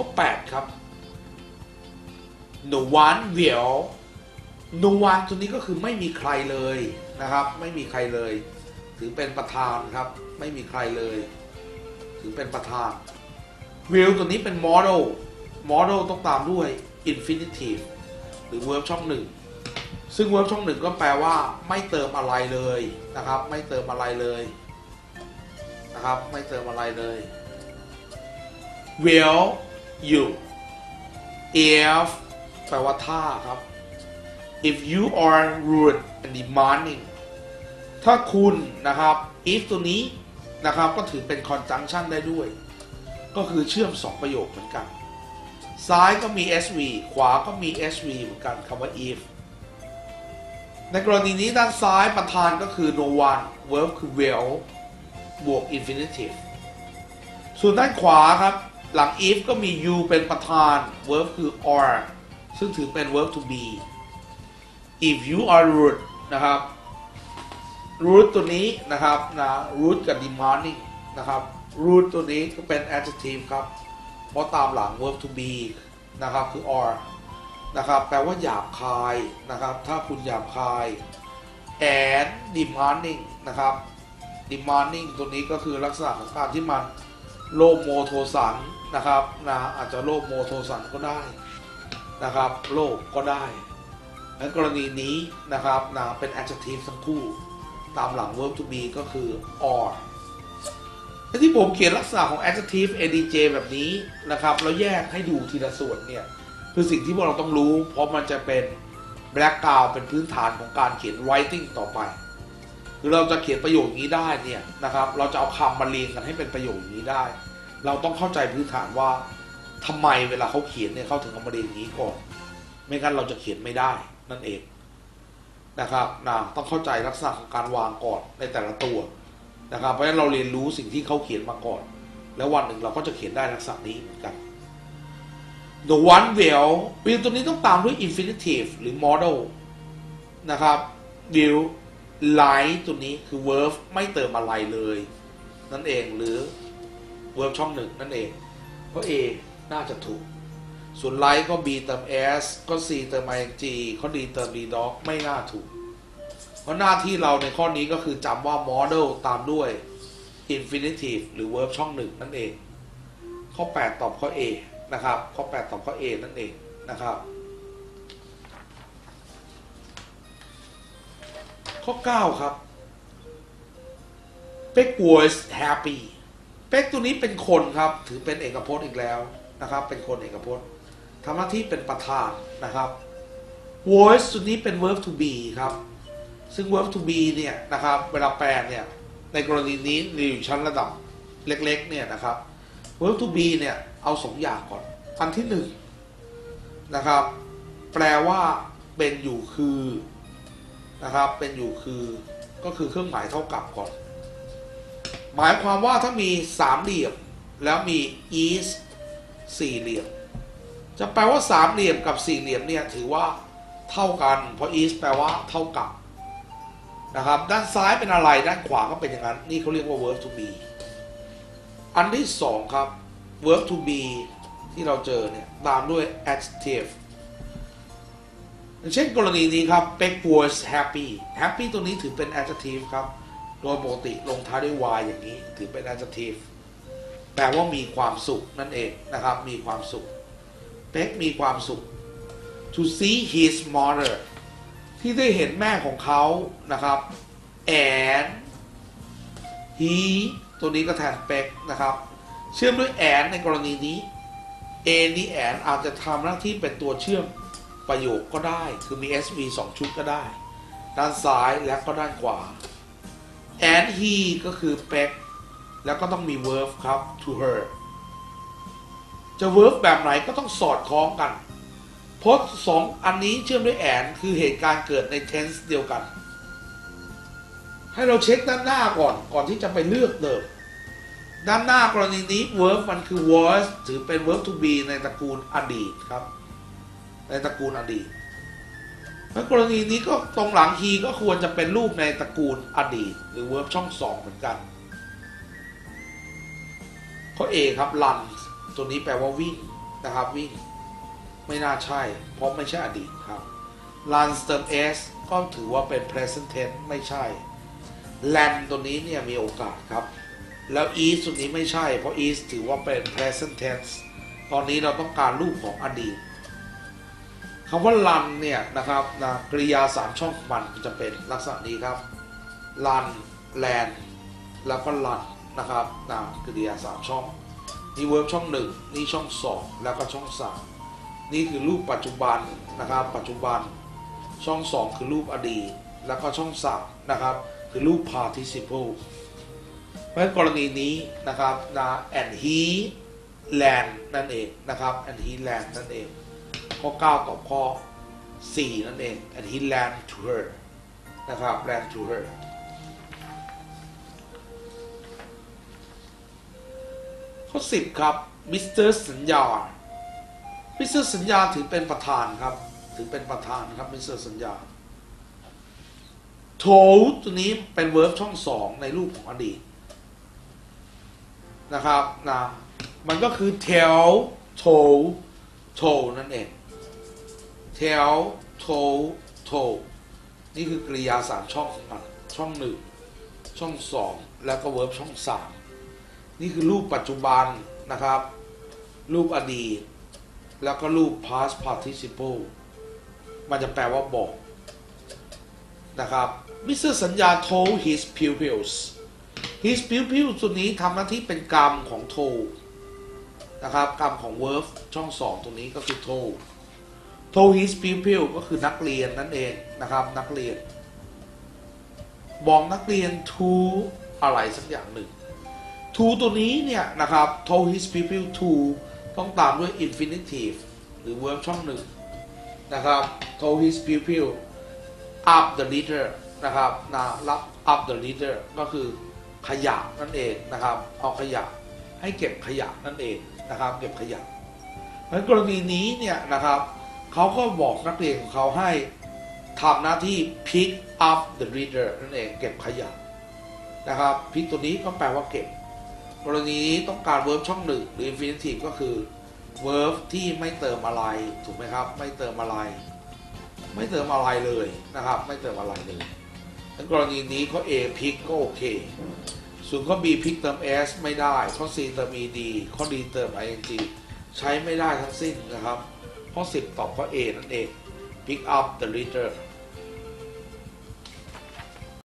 ข้อ 8 ครับ no one will no one ตัวนี้ก็คือไม่มีใครเลยนะครับ ไม่มีใครเลย ถือเป็นประธานครับ ไม่มีใครเลย ถือเป็นประธาน will ตัวนี้เป็น model model ต้องตามด้วย infinitive หรือ verb ช่องหนึ่งซึ่ง verb ช่องหนึ่งก็แปลว่า ไม่เติมอะไรเลยนะครับ ไม่เติมอะไรเลยนะครับ ไม่เติมอะไรเลย will you if แปลว่าถ้าครับ if you are rude and demanding ถ้าคุณนะครับ if ตัวนี้นะครับก็ถือเป็น conjunction ได้ด้วย ก็คือเชื่อม 2 ประโยคเหมือนกัน ซ้ายก็มี SV ขวาก็มี SV เหมือนกันคำว่า if ในกรณีนี้ด้านซ้ายประธานก็คือ no one verb คือ will บวก infinitive ส่วนด้านขวาครับ หลัง if ก็มี you เป็นประธาน verb คือ are ซึ่งถือเป็น verb to be if you are rude นะครับ rude ตัวนี้นะครับนะ rude กับ demanding นะครับ rude ตัวนี้ก็เป็น adjective ครับ เพราะตามหลัง verb to be นะครับคือ are นะครับแปลว่าหยาบคายนะครับ ถ้าคุณหยาบคาย and demanding นะครับ demanding ตัวนี้ก็คือลักษณะของการที่มัน โลภโมโทสันนะครับนะอาจจะโลภโมโทสันก็ได้นะครับโลภก็ได้ในกรณีนี้นะครับนะเป็น adjective ทั้งคู่ ตามหลัง verb to be ก็คือ or ที่ผมเขียนลักษณะของ adjective adj แบบนี้นะครับ แล้วแยกให้ดูทีละส่วนเนี่ยคือสิ่งที่พวกเราต้องรู้ เพราะมันจะเป็น background เป็นพื้นฐานของการเขียน writing ต่อไป คือเราจะเขียนประโยคนี้ได้เนี่ยนะครับ เราจะเอาคำมาเรียงกันให้เป็นประโยคนี้ได้ เราต้องเข้าใจพื้นฐานว่าทำไมเวลาเขาเขียนเนี่ยเขาถึงเอามาเรียงอย่างนี้ก่อน ไม่งั้นเราจะเขียนไม่ได้นั่นเองนะครับนะต้องเข้าใจลักษณะของการวางก่อนในแต่ละตัวนะครับ เพราะฉะนั้นเราเรียนรู้สิ่งที่เขาเขียนมาก่อน แล้ววันหนึ่งเราก็จะเขียนได้ลักษณะนี้เหมือนกัน the one will will ตัวนี้ต้องตามด้วย infinitive หรือ model นะครับ will like ตัวนี้คือ verb ไม่เติมอะไรเลย นั่นเองหรือ verb ช่องหนึ่งนั่นเอง เพราะ A น่าจะถูก ส่วน like ก็ B เติม S ก็ C เติม ing ข้อ D เติม d dog ไม่น่าถูก เพราะหน้าที่เราในข้อนี้ก็คือจำว่า model ตามด้วย infinitive หรือ verb ช่องหนึ่งนั่นเอง ข้อ 8 ตอบข้อ A นะครับ ข้อ 8 ตอบข้อ A นั่นเองนะครับ ข้อ 9 ครับเป็ก was happy เป็กตัวนี้เป็นคนครับ ถือเป็นเอกพจน์อีกแล้วนะครับ เป็นคนเอกพจน์ทำหน้าที่เป็นประธานนะครับ was ตัวนี้เป็น verb to be ครับ ซึ่ง verb to be เนี่ยนะครับ เวลาแปลเนี่ย ในกรณีนี้อยู่ชั้นระดับเล็กๆเนี่ยนะครับ verb to be เนี่ย เอาสองอย่างก่อน อันที่หนึ่งนะครับ แปลว่าเป็นอยู่คือ นะครับ เป็นอยู่คือก็คือเครื่องหมายเท่ากับก่อน หมายความว่าถ้ามีสามเหลี่ยมแล้วมี is สี่เหลี่ยม จะแปลว่าสามเหลี่ยมกับสี่เหลี่ยมเนี่ยถือว่าเท่ากัน เพราะ is แปลว่าเท่ากับนะครับ ด้านซ้ายเป็นอะไร ด้านขวาก็เป็นอย่างนั้น นี่เขาเรียกว่า verb to be อันที่สองครับ verb to be ที่เราเจอเนี่ย ตามด้วย adjective เช่นกรณีนี้ครับ Beck was happy happy ตัวนี้ถือเป็น adjective ครับ โดยปกติลงท้ายด้วย y อย่างนี้ ถือเป็น adjective แปลว่ามีความสุขนั่นเองนะครับ มีความสุข Beck มีความสุข to see his mother ที่ได้เห็นแม่ของเขานะครับ and he ตัวนี้ก็แทน Beck นะครับ เชื่อมด้วย and ในกรณีนี้ a นี้ and อาจจะทำหน้าที่เป็นตัวเชื่อม ประโยคก็ได้คือมี sv 2 ชุดก็ได้ ด้านซ้ายและก็ด้านขวา and he ก็คือ Beck แล้วก็ต้องมี verb ครับ to her จะ verb แบบไหนก็ต้องสอดคล้องกัน เพราะสองอันนี้เชื่อมด้วย and คือเหตุการณ์เกิดใน tense เดียวกัน ให้เราเช็คด้านหน้าก่อนก่อนที่จะไปเลือกเดิมด้านหน้ากรณีนี้ verb มันคือ was ถือเป็น verb to be ในตระกูลอดีตครับ ในตระกูลอดีตแล้วกรณีนี้ก็ตรงหลัง he ก็ควรจะเป็นรูปในตระกูลอดีต หรือ verb ช่องสองเหมือนกัน ข้อ A ครับ run ตัวนี้แปลว่าวิ่งนะครับวิ่ง ไม่น่าใช่ เพราะไม่ใช่อดีตครับ run เติม s ก็ถือว่าเป็น present tense ไม่ใช่ land ตัวนี้เนี่ยมีโอกาสครับ แล้ว is ตัวนี้ไม่ใช่ เพราะ is ถือว่าเป็น present tense ตอนนี้เราต้องการรูปของอดีต คำว่า run เนี่ยนะครับนะกริยาสามช่องมันจะเป็นลักษณะนี้ครับ run land แล้วก็ run นะครับนะกริยาสามช่องนี่เวิร์บช่องหนึ่งนี่ช่องสองแล้วก็ช่องสามนี่คือรูปปัจจุบันนะครับ ปัจจุบันช่องสองคือรูปอดีต แล้วก็ช่องสามนะครับ คือรูป participle เพราะฉะนั้นกรณีนี้นะครับนะ and he land นั่นเองนะครับ and he land นั่นเอง ข้อ9ต่อข้อ 4 นั่นเอง and he land to her นะครับ land to her ข้อ 10 ครับมิสเตอร์สัญญามิสเตอร์สัญญาถือเป็นประธานครับ ถือเป็นประธานครับมิสเตอร์สัญญาโถตัวนี้เป็นเวิร์บช่องสองในรูปของอดีตนะครับนะมันก็คือ tell told told นั่นเอง tell told told นี่คือกริยาสามช่องของมันช่องหนึ่งช่องสองแล้วก็เวิร์บช่องสามนี่คือรูปปัจจุบันนะครับ รูปอดีต แล้วก็รูป past participle มันจะแปลว่าบอกนะครับมิสเตอร์สัญญา told his pupils his pupils ตัวนี้ทำหน้าที่เป็นกรรมของ told นะครับ กรรมของ verb ช่องสองตรงนี้ก็คือ told told his pupil ก็คือนักเรียนนั่นเองนะครับ นักเรียน บอกนักเรียน to อะไรสักอย่างหนึ่ง to ตัวนี้เนี่ยนะครับ told his pupil to ต้องตามด้วย infinitive หรือ verb ช่องหนึ่งนะครับ told his pupil up the litter นะครับนะรับ up the litter ก็คือขยะนั่นเองนะครับเอาขยะให้เก็บขยะนั่นเองนะครับ เก็บขยะเพราะฉะนั้นกรณีนี้เนี่ยนะครับ เขาก็บอกนักเรียนของเขาให้ทำหน้าที่ pick up the litter นั่นเองเก็บขยะนะครับ pick ตัวนี้ก็แปลว่าเก็บ กรณีนี้ต้องการ verb ช่องหนึ่งหรือ infinitive ก็คือ verb ที่ไม่เติมอะไรถูกไหมครับ ไม่เติมอะไร ไม่เติมอะไรเลยนะครับ ไม่เติมอะไรเลยในกรณีนี้ข้อ A พิกก็โอเค ส่วนข้อ B พิกเติม s ไม่ได้ ข้อ C เติม ed ข้อ D เติม ing ใช้ไม่ได้ทั้งสิ้นนะครับ ข้อ 10 ตอบข้อ A นั่นเอง pick up the litter